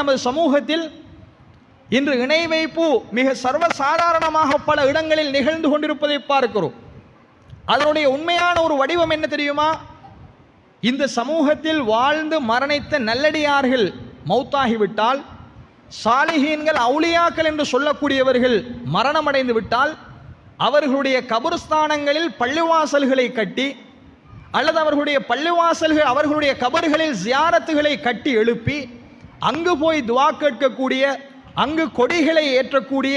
நமது சமூகத்தில் இன்று இணை வைப்பு மிக சர்வசாதாரணமாக பல இடங்களில் நிகழ்ந்து கொண்டிருப்பதை பார்க்கிறோம். அதனுடைய உண்மையான ஒரு வடிவம் என்ன தெரியுமா? இந்த சமூகத்தில் வாழ்ந்து மரணித்த நல்லடியார்கள் மௌத்தாகிவிட்டால் சாலிஹீன்கள் அவுலியாக்கள் என்று சொல்லக்கூடியவர்கள் மரணமடைந்து விட்டால் அவர்களுடைய கபர்ஸ்தானங்களில் பள்ளிவாசல்களை கட்டி அல்லது அவர்களுடைய பள்ளிவாசல்கள் அவர்களுடைய கபர்களில் ஜியாரத்துகளை கட்டி எழுப்பி அங்கு போய் துவா கேட்கக்கூடிய அங்கு கொடிகளை ஏற்றக்கூடிய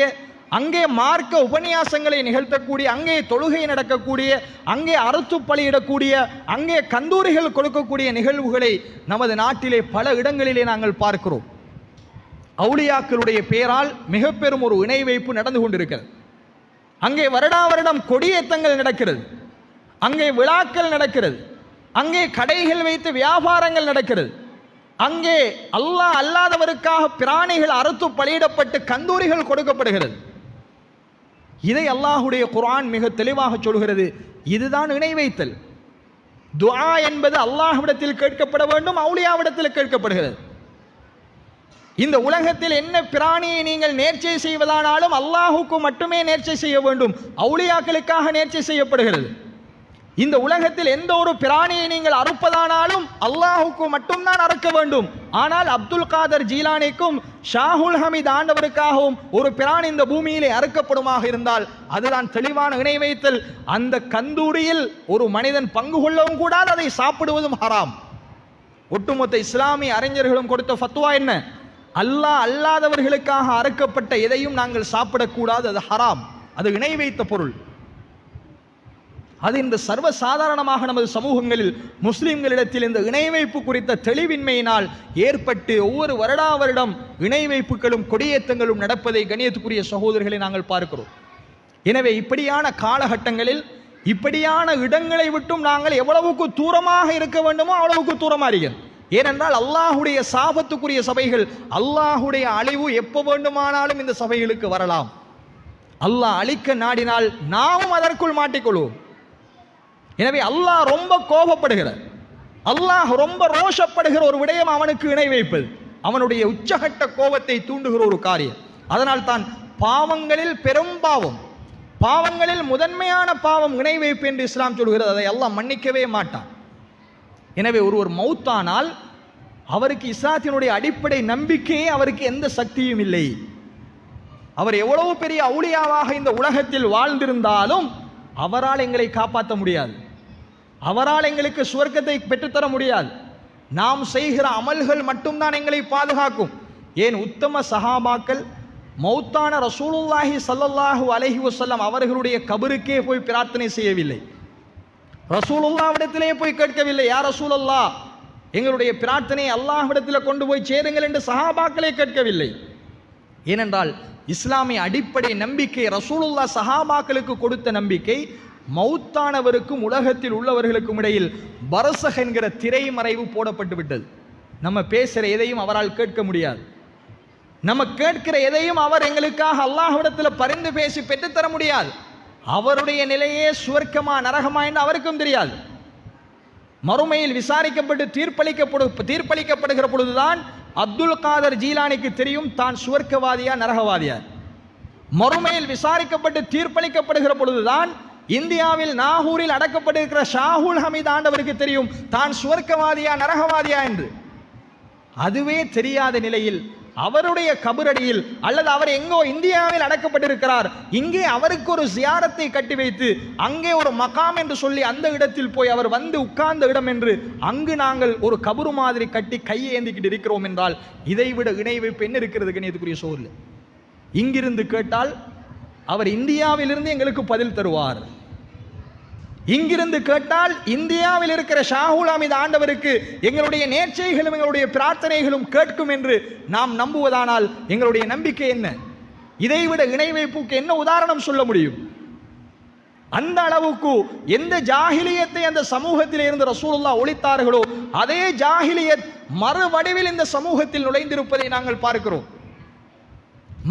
அங்கே மார்க்க உபன்யாசங்களை நிகழ்த்தக்கூடிய அங்கே தொழுகை நடக்கக்கூடிய அங்கே அறுத்து பலியிடக்கூடிய அங்கே கந்தூரிகள் கொடுக்கக்கூடிய நிகழ்வுகளை நமது நாட்டிலே பல இடங்களிலே நாங்கள் பார்க்கிறோம். அவுளியாக்களுடைய பெயரால் மிக பெரும் ஒரு இணை வைப்பு நடந்து கொண்டிருக்கிறது. அங்கே வருடா வருடம் கொடியேற்றங்கள் நடக்கிறது. அங்கே விழாக்கள் நடக்கிறது. அங்கே கடைகள் வைத்து வியாபாரங்கள் நடக்கிறது. அங்கே அல்லாஹ் அல்லாதவருக்காக பிராணிகள் அறுத்து பலியிடப்பட்டு கந்தூரிகள் கொடுக்கப்படுகிறது. இதை அல்லாஹுடைய குரான் மிக தெளிவாக சொல்கிறது. இதுதான் இணை வைத்தல். துஆ என்பது அல்லாஹ்விடத்தில் கேட்கப்பட வேண்டும் அவுளியாவிடத்தில் கேட்கப்படுகிறது. இந்த உலகத்தில் என்ன பிராணியை நீங்கள் நேர்ச்சை செய்வதானாலும் அல்லாஹுக்கு மட்டுமே நேர்ச்சை செய்ய வேண்டும். அவுளியாக்களுக்காக நேர்ச்சை செய்யப்படுகிறது. இந்த உலகத்தில் எந்த ஒரு பிராணியை நீங்கள் அறுப்பதானாலும் அல்லாஹுக்கு மட்டும்தான் அறுக்க வேண்டும். ஆனால் அப்துல் காதர் ஜீலானிக்கும் ஷாஹுல் ஹமீத் ஆண்டவருக்காகவும் ஒரு பிராணி இந்த பூமியிலே அறுக்கப்படுமாக இருந்தால் அதுதான் தெளிவான இணை வைத்தல். அந்த கந்தூரியில் ஒரு மனிதன் பங்கு கொள்ளவும் கூடாது அதை சாப்பிடுவதும் ஹராம். ஒட்டுமொத்த இஸ்லாமிய அறிஞர்களும் கொடுத்த ஃபத்துவா என்ன? அல்லாஹ் அல்லாதவர்களுக்காக அறுக்கப்பட்ட எதையும் நாங்கள் சாப்பிடக்கூடாது அது ஹராம். அது இணை வைத்த பொருள். அது இந்த சர்வ சாதாரணமாக நமது சமூகங்களில் முஸ்லிம்களிடத்தில் இந்த இணை வைப்பு குறித்த தெளிவின்மையினால் ஏற்பட்டு ஒவ்வொரு வருடா வருடம் இணை வைப்புகளும் கொடியேற்றங்களும் நடப்பதை கணியத்துக்குரிய சகோதரர்களை நாங்கள் பார்க்கிறோம். எனவே இப்படியான காலகட்டங்களில் இப்படியான இடங்களை விட்டும் நாங்கள் எவ்வளவுக்கு தூரமாக இருக்க வேண்டுமோ அவ்வளவுக்கு தூரமாக இருக்கிறோம் ஏனென்றால் அல்லாஹுடைய சாபத்துக்குரிய சபைகள் அல்லாஹுடைய அழிவு எப்போ வேண்டுமானாலும் இந்த சபைகளுக்கு வரலாம். அல்லாஹ் அழிக்க நாடினால் நாமும் அதற்குள் மாட்டிக்கொள்வோம். எனவே அல்லாஹ் ரொம்ப கோபப்படுகிறார் அல்லாஹ் ரொம்ப ரோஷப்படுகிற ஒரு விடயம் அவனுக்கு இணை வைப்பது. அவனுடைய உச்சகட்ட கோபத்தை தூண்டுகிற ஒரு காரியம். அதனால் தான் பாவங்களில் பெரும் பாவம் பாவங்களில் முதன்மையான பாவம் இணை வைப்பு என்று இஸ்லாம் சொல்கிறது. அதை எல்லாம் மன்னிக்கவே மாட்டான். எனவே ஒருவர் மௌத்தானால் அவருக்கு இஸ்லாத்தினுடைய அடிப்படை நம்பிக்கையே அவருக்கு எந்த சக்தியும் இல்லை. அவர் எவ்வளவு பெரிய அவுளியாவாக இந்த உலகத்தில் வாழ்ந்திருந்தாலும் அவரால் எங்களை காப்பாற்ற முடியாது. அவரால் எங்களுக்கு சுவர்க்கத்தை பெற்றுத்தர முடியாது. நாம் செய்கிற அமல்கள் மட்டும்தான் எங்களை பாதுகாக்கும். ஏன் உத்தம சஹாபாக்கள் மௌத்தான ரசூலுல்லாஹி சல்லல்லாஹு அலஹி வசல்லம் அவர்களுடைய கபருக்கே போய் பிரார்த்தனை செய்யவில்லை. ரசூலுல்லாவிடத்திலே போய் கேட்கவில்லை யார் ரசூலல்லா எங்களுடைய பிரார்த்தனையை அல்லாஹ்விடத்தில் கொண்டு போய் சேருங்கள் என்று சஹாபாக்களே கேட்கவில்லை. ஏனென்றால் இஸ்லாமிய அடிப்படை நம்பிக்கை ரசூலுல்லா சஹாபாக்களுக்கு கொடுத்த நம்பிக்கை மௌத்தானவருக்கும் உலகத்தில் உள்ளவர்களுக்கும் இடையில் பரசக என்கிற திரைமறைவு போடப்பட்டு விட்டது. நம்ம பேசுகிற எதையும் அவரால் கேட்க முடியாது. நம்ம கேட்கிற எதையும் அவர் எங்களுக்காக அல்லாஹ்விடத்தில் பரிந்து பேசி பெற்றுத்தர முடியாது. அவருடைய நிலையே சுவர்க்கமா நரகமா என்று அவருக்கும் தெரியாது. மறுமையில் விசாரிக்கப்பட்டு தீர்ப்பளிக்கப்படு தீர்ப்பளிக்கப்படுகிற பொழுதுதான் அப்துல் காதர் ஜீலானிக்கு தெரியும் தான் சுவர்க்கவாதியா நரகவாதியா. மறுமையில் விசாரிக்கப்பட்டு தீர்ப்பளிக்கப்படுகிற பொழுதுதான் இந்தியாவில் நாகூரில் அடக்கப்பட்டிருக்கிற ஷாகுல் ஹமீத் ஆண்டவருக்கு தெரியும். தான் சுவர்க்கவாதியா நரகவாதியா என்று. அதுவே தெரியாத நிலையில் அவருடைய கபரடியில் அல்லது அவர் எங்கோ இந்தியாவில் அடக்கப்பட்டிருக்கிறார். இங்கே அவருக்கு ஒரு ஜியாரத்தை கட்டி வைத்து அங்கே ஒரு மகாம் என்று சொல்லி அந்த இடத்தில் போய் அவர் வந்து உட்கார்ந்த இடம் என்று அங்கு நாங்கள் ஒரு கபரு மாதிரி கட்டி கையை ஏந்திக்கிட்டு இருக்கிறோம் என்றால் இதைவிட இணை வைப்பு என்ன இருக்கிறது கணியத்துக்குரிய சோர்ல இங்கிருந்து கேட்டால் அவர் இந்தியாவிலிருந்து எங்களுக்கு பதில் தருவார். இங்கிருந்து கேட்டால் இந்தியாவில் இருக்கிற ஷாஹுல் அமித் ஆண்டவருக்கு எங்களுடைய நேர்ச்சைகளும் எங்களுடைய பிரார்த்தனைகளும் கேட்கும் என்று நாம் நம்புவதானால் எங்களுடைய நம்பிக்கை என்ன? இதைவிட இணை வைப்புக்கு என்ன உதாரணம் சொல்ல முடியும்? அந்த அளவுக்கு எந்த ஜாகிலியத்தை அந்த சமூகத்தில் இருந்து ரசூலுல்லா ஒழித்தார்களோ அதே ஜாகிலியத் மறு வடிவில் இந்த சமூகத்தில் நுழைந்திருப்பதை நாங்கள் பார்க்கிறோம்.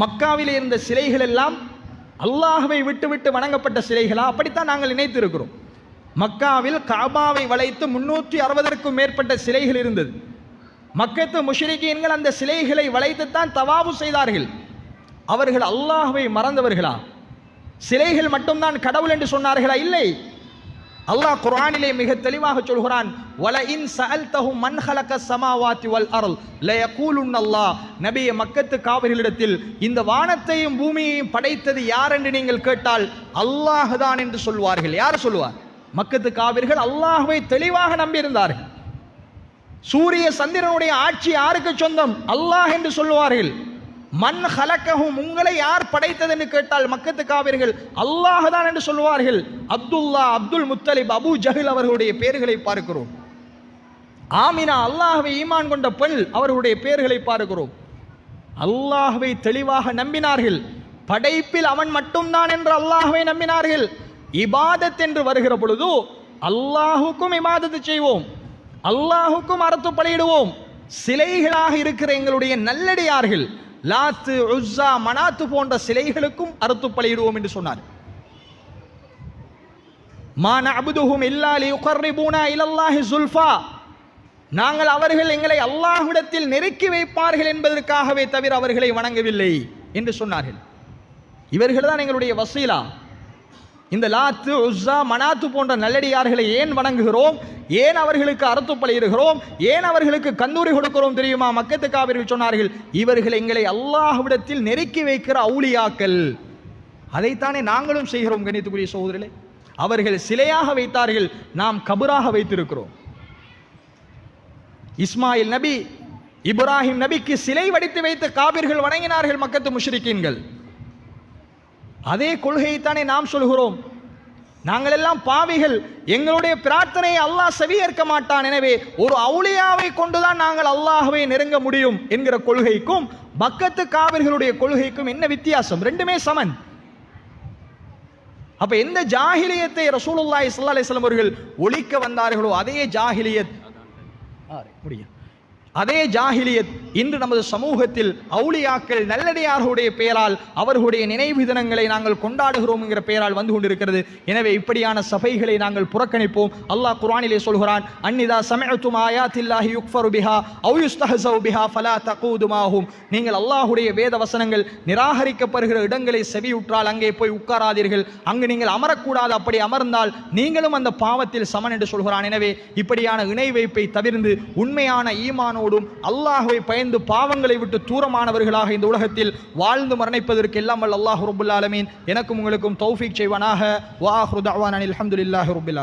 மக்காவில் இருந்த சிலைகள் எல்லாம் அல்லாஹுவை விட்டுவிட்டு வணங்கப்பட்ட சிலைகளா? அப்படித்தான் நாங்கள் நினைத்திருக்கிறோம். மக்காவில் காபாவை வளைத்து முன்னூற்றி அறுபதற்கும் மேற்பட்ட சிலைகள் இருந்தது. மக்கத்து முஷரிகீன்கள் அந்த சிலைகளை வளைத்துத்தான் தவாபு செய்தார்கள். அவர்கள் அல்லாஹுவை மறந்தவர்களா? சிலைகள் மட்டும்தான் கடவுள் என்று சொன்னார்களா? இல்லை. அல்லாஹ் குரானிலே மிக தெளிவாக சொல்கிறான் வல இன் சஅல்தஹும் மன் ஹலக ஸமாவாதி வல் அர்ல் லயகூலுன் அல்லாஹ் நபியே மக்கத்து காவிரிகளிடத்தில் இந்த வானத்தையும் பூமியையும் படைத்தது யார் என்று நீங்கள் கேட்டால் அல்லாஹ் தான் என்று சொல்வார்கள். யார் சொல்லுவார்? மக்கத்து காவிர்கள் அல்லாஹுவை தெளிவாக நம்பியிருந்தார்கள். சூரிய சந்திரனுடைய ஆட்சி யாருக்கு சொந்தம்? அல்லாஹ் என்று சொல்லுவார்கள். மண் ஹலக்கஹும் உங்களை யார் படைத்தது என்று கேட்டால் மக்கத்து காவிர்கள் அல்லாஹ் தான் என்று சொல்லுவார்கள். அப்துல்லா அப்துல் முத்தலிப் அபு ஜஹில் அவர்களுடைய பெயர்களை பார்க்கிறோம். ஆமினா அல்லாஹவை ஈமான் கொண்ட பெண் அவர்களுடைய பெயர்களை பார்க்கிறோம். அல்லாஹவை தெளிவாக நம்பினார்கள். படைப்பில் அவன் மட்டும்தான் என்று அல்லாஹவை நம்பினார்கள். இபாதத் என்று வருகிற பொழுது அல்லாஹுக்கும் இபாதத்து செய்வோம். அல்லாஹுக்கும் அறுத்து பலியிடுவோம். சிலைகளாக இருக்கிற எங்களுடைய நல்லடியார்கள் லாத்து உஸ்ஸா மனாத்து போன்ற சிலைகளுக்கும் அறுத்து பலியிடுவோம் என்று சொன்னார். மா நஅபுதுஹும் இல்லா லியுகர்ரிபூனா இலல்லாஹி சுல்ஃபா. நாங்கள் அவர்கள் எங்களை அல்லாஹ்விடத்தில் நெருக்கி வைப்பார்கள் என்பதற்காகவே தவிர அவர்களை வணங்கவில்லை என்று சொன்னார்கள். இவர்கள் தான் எங்களுடைய வசீலா. இந்த லாத்து உஸ்ஸா மனாத்து போன்ற நல்லடியார்களை ஏன் வணங்குகிறோம்? ஏன் அவர்களுக்கு அறுத்துப்பலையிடுகிறோம் ஏன் அவர்களுக்கு கந்தூரி கொடுக்கிறோம் தெரியுமா? மக்கத்து காவிர்கள் சொன்னார்கள் இவர்கள் எங்களை அல்லாஹ்விடத்தில் நெருக்கி வைக்கிற அவுலியாக்கள் அதைத்தானே நாங்களும் செய்கிறோம் கணித்துக்குரிய சகோதரர்களே. அவர்கள் சிலையாக வைத்தார்கள் நாம் கபராக வைத்திருக்கிறோம். இஸ்மாயில் நபி இப்ராஹிம் நபிக்கு சிலை வடித்து வைத்து காபிர்கள் வணங்கினார்கள் மக்கத்து முஷ்ரிக்கீன்கள். அதே கொள்கையைத்தானே நாம் சொல்கிறோம். நாங்கள் எல்லாம் பாவிகள். எங்களுடைய பிரார்த்தனையை அல்லாஹ் செவியேற்க மாட்டான். எனவே ஒரு அவுளியாவை கொண்டுதான் நாங்கள் அல்லாஹவை நெருங்க முடியும் என்கிற கொள்கைக்கும் பக்கத்து காவிர்களுடைய கொள்கைக்கும் என்ன வித்தியாசம்? ரெண்டுமே சமன். அப்ப எந்த ஜாஹிலியத்தை ரசூலுல்லாஹி ஸல்லல்லாஹு அலைஹி வஸல்லம் அவர்கள் ஒழிக்க வந்தார்களோ அதே ஜாஹிலியத் முடியும். அதே ஜாஹிலியத் இன்று நமது சமூகத்தில் அவுளியாக்கள் நல்லடியார்களுடைய பெயரால் அவர்களுடைய நினைவு தினங்களை நாங்கள் கொண்டாடுகிறோம் என்கிற பெயரால் வந்து கொண்டிருக்கிறது. எனவே இப்படியான சபைகளை நாங்கள் புறக்கணிப்போம். அல்லாஹ் குரானிலே சொல்கிறான் அன்னிதா சமயத்தும் ஆயாத்தில்லாஹி யுக்ஃபரு பிஹா அவ் பிஹா ஃபலா தகூதுமாஹும் நீங்கள் அல்லாஹுடைய வேத வசனங்கள் நிராகரிக்கப்படுகிற இடங்களை செவியுற்றால் அங்கே போய் உட்காராதீர்கள். அங்கு நீங்கள் அமரக்கூடாது. அப்படி அமர்ந்தால் நீங்களும் அந்த பாவத்தில் சமன் என்று சொல்கிறான். எனவே இப்படியான இணை வைப்பை தவிர்ந்து உண்மையான ஈமான் ஈமானோடும் அல்லாஹுவை பயந்து பாவங்களை விட்டு தூரமானவர்களாக இந்த உலகத்தில் வாழ்ந்து மரணிப்பதற்கு எல்லாம் வல்ல அல்லாஹ் ரபுல் எனக்கும் உங்களுக்கும் தௌஃபீக் செய்வானாக. வாஹ்ரு தஅவானா அல்ஹம்துலில்லாஹி ரப்பில்